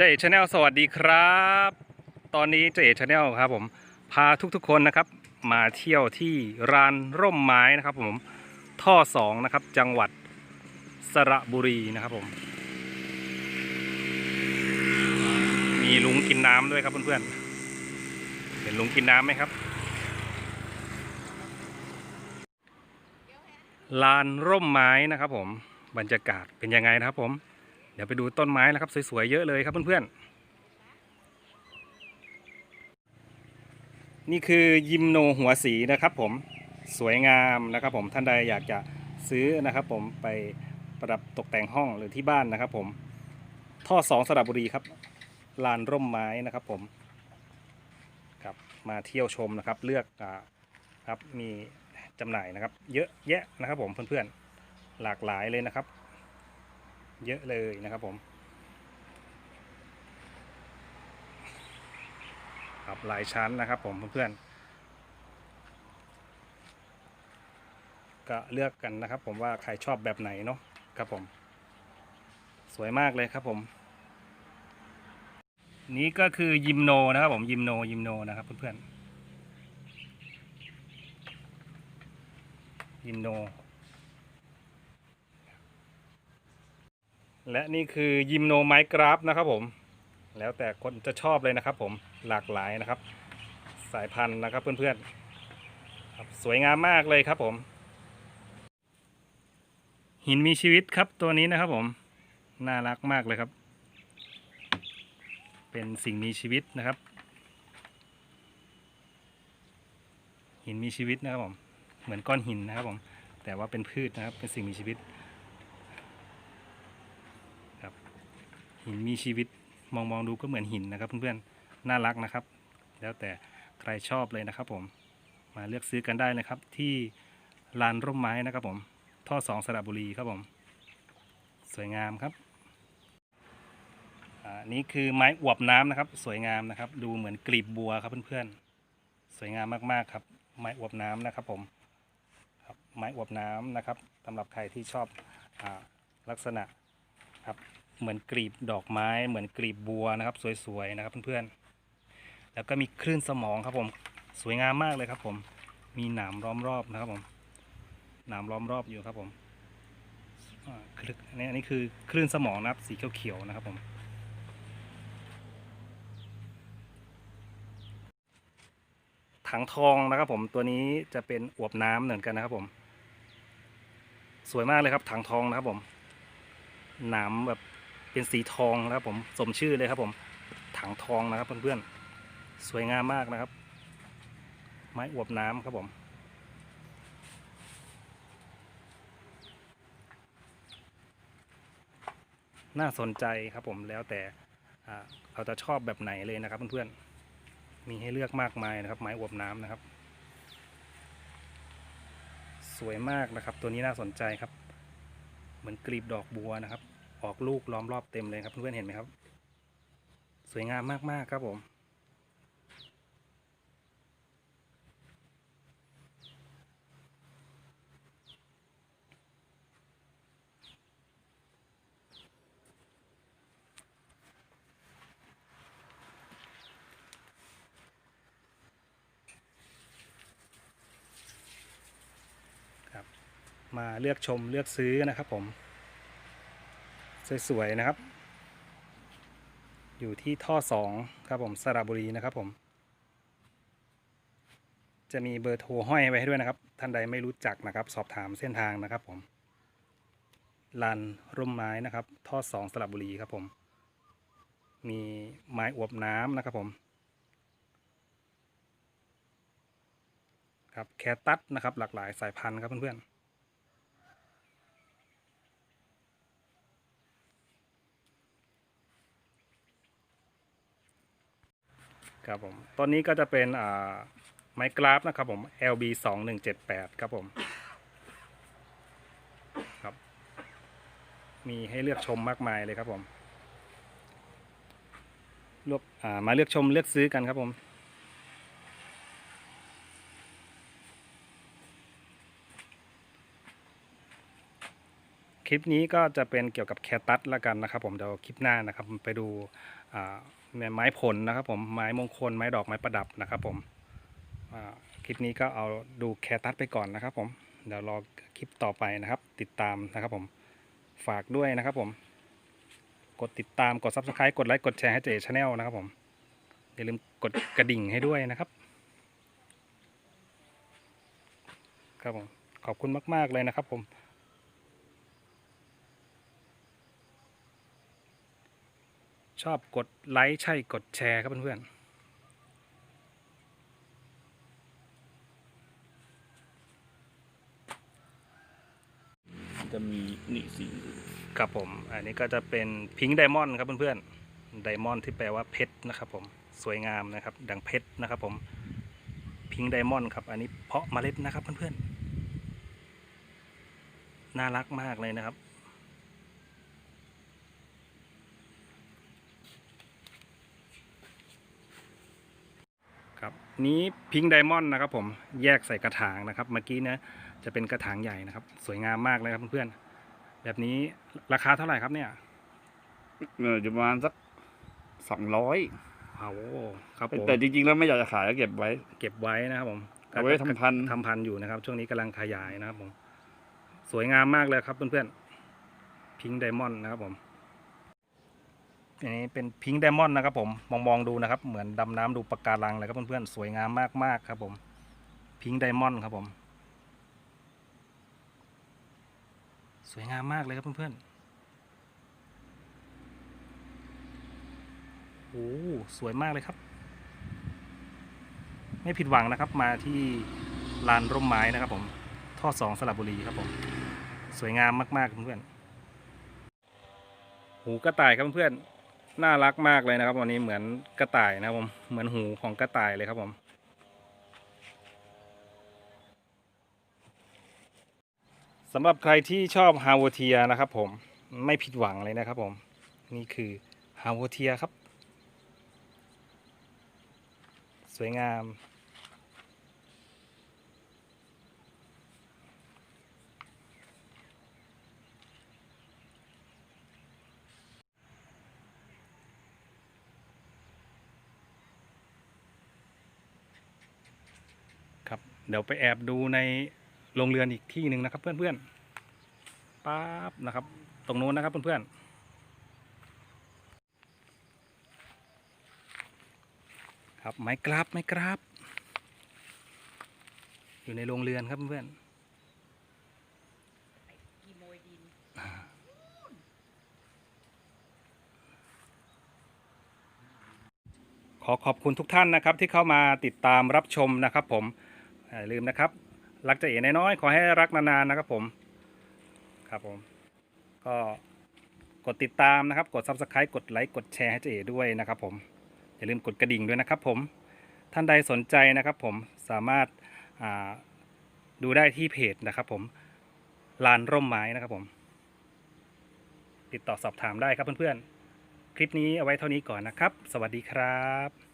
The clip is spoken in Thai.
เจเอชาแนลสวัสดีครับ ตอนนี้เจเอชาแนลครับผมพาทุกๆคนนะครับ มาเที่ยวที่ร้านร่มไม้นะครับผมท่อสองนะครับจังหวัดสระบุรีนะครับผม มีลุงกินน้ำด้วยครับเพื่อนๆเห็นลุงกินน้ำไหมครับลานร่มไม้นะครับผมบรรยากาศเป็นยังไงนะครับผม เดี๋ยวไปดูต้นไม้นะครับ สวยๆเยอะเลยครับเพื่อนๆ นี่คือยิมโนหัวสีนะครับผมสวยงามนะครับผมท่านใดอยากจะซื้อนะครับ ผมไปประดับตกแต่งห้องหรือที่บ้านนะครับผมท่อสองสระบุรีครับลานร่มไม้นะครับผมครับมาเที่ยวชมนะครับเลือกอาครับมีจำหน่ายนะครับ เยอะแยะนะครับผมเพื่อนๆหลากหลายเลยนะครับ เยอะเลยนะครับผมครับหลายชั้นนะครับผมเพื่อนๆก็เลือกกันนะครับ ผมว่าใครชอบแบบไหนเนาะครับผม สวยมากเลยครับผม นี้ก็คือยิมโนนะครับผมยิมโนยิมโนนะครับเพื่อนๆยิมโน และนี่คือยิมโนไมกราฟนะครับผม แล้วแต่คนจะชอบเลยนะครับผมหลากหลายนะครับ สายพันธุ์นะครับเพื่อนๆครับสวยงามมากเลยครับผม หินมีชีวิตครับตัวนี้นะครับผม น่ารักมากเลยครับ เป็นสิ่งมีชีวิตนะครับ หินมีชีวิตนะครับผม เหมือนก้อนหินนะครับผม แต่ว่าเป็นพืชนะครับ เป็นสิ่งมีชีวิต หินมีชีวิตมองมองดูก็เหมือนหินนะครับ เพื่อนๆน่ารักนะครับ แล้วแต่ใครชอบเลยนะครับ ผมมาเลือกซื้อกันได้นะครับ ที่ลานร่มไม้นะครับ ผมท่อสองสระบุรีครับผม สวยงามครับอ่านี่คือไม้อวบน้ำนะครับ สวยงามนะครับ ดูเหมือนกลีบบัวครับเพื่อนๆ สวยงามมากๆครับ ไม้อวบน้ำนะครับ ผมครับไม้อวบน้ำนะครับสำหรับใครที่ชอบอลักษณะครับ เหมือนกลีบดอกไม้ เหมือนกลีบบัวนะครับ สวยๆนะครับเพื่อนๆ แล้วก็มีคลื่นสมองครับผม สวยงามมากเลยครับผม มีหนามล้อมรอบนะครับผม หนามล้อมรอบอยู่ครับผมคลึกอันนี้อันนี้คือคลื่นสมองนะครับ สีเขียวๆนะครับผม ถังทองนะครับผม ตัวนี้จะเป็นอวบน้ำเหมือนกันนะครับผม สวยมากเลยครับถังทองนะครับผมหนามแบบ เป็นสีทองนะครับผมสมชื่อเลยครับผมถังทองนะครับเพื่อนๆสวยงามมากนะครับ ไม้อวบน้ำครับผมน่าสนใจครับผมแล้วแต่เราจะชอบแบบไหนเลยนะครับเพื่อนๆมีให้เลือกมากมายนะครับ ไม้อวบน้ำนะครับ สวยมากนะครับ ตัวนี้น่าสนใจครับ เหมือนกลีบดอกบัวนะครับ ออกลูกล้อมรอบเต็มเลยครับเพื่อนๆเห็นไหมครับ สวยงามมากๆครับผม ครับ มาเลือกชมเลือกซื้อนะครับผม สวยๆนะครับ อยู่ที่ท่อสองครับผมสระบุรีนะครับผม จะมีเบอร์โทรห้อยไว้ให้ด้วยนะครับ ท่านใดไม่รู้จักนะครับ สอบถามเส้นทางนะครับผมลานร่มไม้นะครับ ท่อสองสระบุรีครับผม มีไม้อวบน้ำนะครับผมครับแคตัสนะครับหลากหลายสายพันธุ์ครับเพื่อนๆ ครับผมต้นนี้ก็จะเป็นไม้กราฟนะครับผม LB 2 1 7 8ครับผมครับ มีให้เลือกชมมากมายเลยครับผมเลือกมาเลือกชมเลือกซื้อกันครับผมคคลิปนี้ก็จะเป็นเกี่ยวกับแคตัสละกันนะครับผมเดี๋ยวคลิปหน้านะครับไปดู อ่าไม้ผลนะครับผมไม้มงคลไม้ดอกไม้ประดับนะครับผมคลิปนี้ก็เอาดูแคตัสไปก่อนนะครับผมเดี๋ยวรอคลิปต่อไปนะครับ ติดตามนะครับผมฝากด้วยนะครับผม กดติดตามกด subscribe กดไลค์กดแชร์ให้เจชาแนลนะครับผม อย่าลืมกดกระดิ่งให้ด้วยนะครับ ครับผม ขอบคุณมาก ๆ เลยนะครับผม ชอบกดไลค์ใช่กดแชร์ครับเพื่อนๆจะมีนี่สีครับผม อันนี้ก็จะเป็นพิงค์ไดมอนด์ครับเพื่อนๆไดมอนด์ที่แปลว่าเพชรนะครับผมสวยงามนะครับ ดังเพชรนะครับผมพิงค์ไดมอนด์ครับ อันนี้เพาะเมล็ดนะครับเพื่อนๆน่ารักมากเลยนะครับ ครับ นี้พิงค์ไดมอนด์นะครับผมแยกใส่กระถางนะครับ เมื่อกี้นะจะเป็นกระถางใหญ่นะครับ สวยงามมากเลยครับเพื่อนๆแบบนี้ราคาเท่าไหร่ครับเนี่ยเออจะประมาณสักสองร้อยโอ้โหครับผมแต่จริงๆแล้วไม่อยากจะขายก็เก็บไว้ เก็บไว้นะครับผมเอาไว้ทำพันธุ์ทำพันธุ์อยู่นะครับ ช่วงนี้กำลังขยายนะครับผม สวยงามมากเลยครับเพื่อนๆพิงค์ไดมอนด์นะครับผม อันนี้เป็นพิงค์ไดมอนด์นะครับผมมองมองๆดูนะครับ เหมือนดำน้ำดูปะการังเลยครับเพื่อนๆสวยงามมากๆครับผมพิงค์ไดมอนด์ครับผม สวยงามมากเลยครับเพื่อนๆโอ้สวยมากเลยครับ ไม่ผิดหวังนะครับ มาที่ลานร่มไม้นะครับผมท่อสองสระบุรีครับผม สวยงามมากๆเพื่อนๆหูกระต่ายครับเพื่อน น่ารักมากเลยนะครับวันนี้เหมือนกระต่ายนะครับผมเหมือนหูของกระต่ายเลยครับผม สำหรับใครที่ชอบฮาวเทียนะครับผมไม่ผิดหวังเลยนะครับผม นี่คือฮาวเทียครับ สวยงาม เดี๋ยวไปแอบดูในโรงเรือนอีกที่หนึ่งนะครับเพื่อนๆป๊าบนะครับ ตรงนู้นนะครับเพื่อนๆครับไม้กราบไม้กราบ อยู่ในโรงเรือนครับเพื่อนกีโมยดินขอขอบคุณทุกท่านนะครับที่เข้ามาติดตามรับชมนะครับผม อย่าลืมนะครับ รักจะเอ๋น้อยๆขอให้รักนานๆนะครับผมครับผมก็กดติดตามนะครับ กด subscribe กดไลค์กดแชร์ให้เจเอ๋ด้วยนะครับผม อย่าลืมกดกระดิ่งด้วยนะครับผมท่านใดสนใจนะครับผมสามารถาดูได้ที่เพจนะครับผมลานร่มไม้นะครับผม ติดต่อสอบถามได้ครับเพื่อนๆ คลิปนี้เอาไว้เท่านี้ก่อนนะครับ สวัสดีครับ